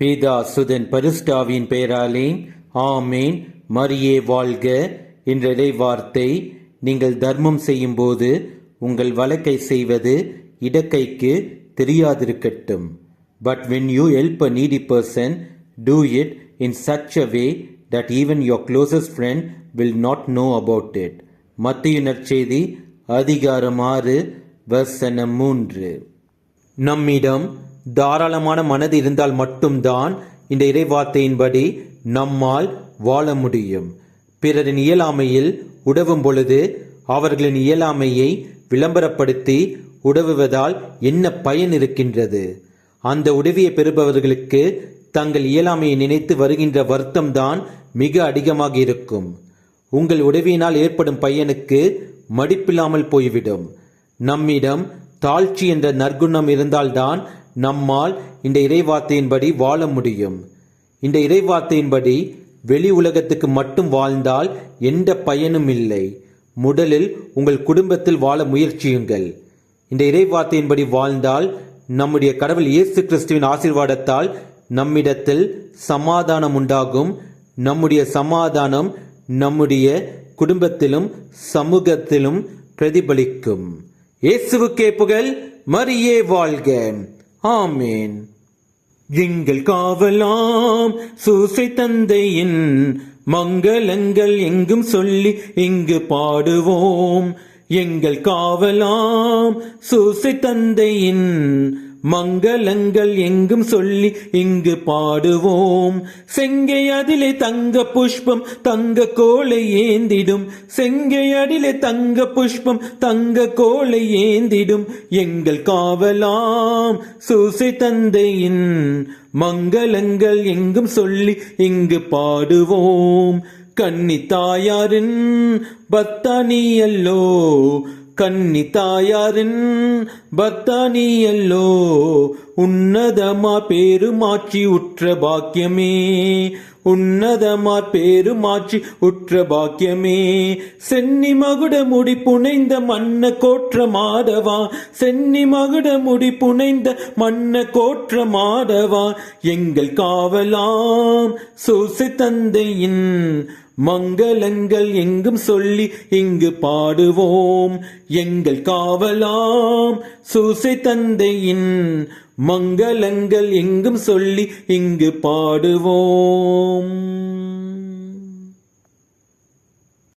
பேதா சுதன் பரிஸ்டாவின் பெயராலே ஆமேன். மரியே வாழ்க. என்ற வார்த்தை நீங்கள் தர்மம் செய்யும்போது உங்கள் வழக்கை செய்வது இடக்கைக்கு தெரியாதிருக்கட்டும். But when you help a needy person do it in such a way that even your closest friend will not know about it மத்திய நற்செய்தி அதிகாரம் ஆறு வசனம் மூன்று. நம்மிடம் தாராளமான மனது இருந்தால் மட்டும்தான் இந்த இறைவார்த்தையின்படி நம்மால் வாழ முடியும். பிறரின் இயலாமையில் உடவும் பொழுது அவர்களின் இயலாமையை விளம்பரப்படுத்தி உதவுவதால் என்ன பயன் இருக்கின்றது? அந்த உதவியை பெறுபவர்களுக்கு தங்கள் இயலாமையை நினைத்து வருகின்ற வருத்தம்தான் மிக அதிகமாக இருக்கும். உங்கள் உதவியினால் ஏற்படும் பையனுக்கு மடிப்பில்லாமல் போய்விடும். நம்மிடம் தாழ்ச்சி என்ற நற்குணம் இருந்தால்தான் நம்மால் இந்த இறைவார்த்தையின்படி வாழ முடியும். இந்த இறைவார்த்தையின்படி வெளி உலகத்துக்கு மட்டும் வாழ்ந்தால் எந்த பயனும் இல்லை. முதலில் உங்கள் குடும்பத்தில் வாழ முயற்சியுங்கள். இந்த இறைவார்த்தையின்படி வாழ்ந்தால் நம்முடைய கடவுள் இயேசு கிறிஸ்துவின் ஆசீர்வாதத்தால் நம்மிடத்தில் சமாதானம் உண்டாகும். நம்முடைய சமாதானம் நம்முடைய குடும்பத்திலும் சமூகத்திலும் பிரதிபலிக்கும். இயேசுவுக்கே புகழ் மரியே வாழ்க. ஆமேன். எங்கள் காவலாம் சூசை தந்தையின் மங்களங்கள் எங்கும் சொல்லி இங்கு பாடுவோம். எங்கள் காவலாம் சூசை தந்தையின் மங்களங்கள் எங்கும் சொல்லி இங்கு பாடுவோம். செங்கை அதிலே தங்க புஷ்பம் தங்க கோலை ஏந்திடும். செங்கை அடிலே தங்க புஷ்பம் தங்க கோலை ஏந்திடும். எங்கள் காவலாம் சூசை தந்தையின் மங்களங்கள் எங்கும் சொல்லி இங்கு பாடுவோம். கன்னி தாயாரின் பத்தானியல்லோ கன்னி தாயாரின் பத்தானியல்லோ உன்னதமா பேருமாட்சி உற்ற பாக்கியமே உன்னதமா பேருமாட்சி உற்ற பாக்கியமே. சென்னி மகுட முடி புனைந்த மன்ன கோற்ற மாடவா சென்னி மகுட முடி புனைந்த மன்ன கோற்ற மாடவா எங்கள் காவலாம் சூசி தந்தையின் மங்களங்கள் எங்கும் சொல்லி இங்கு பாடுவோம். எங்கள் காவலாம் சூசை தந்தையின் மங்களங்கள் எங்கும் சொல்லி இங்கு பாடுவோம்.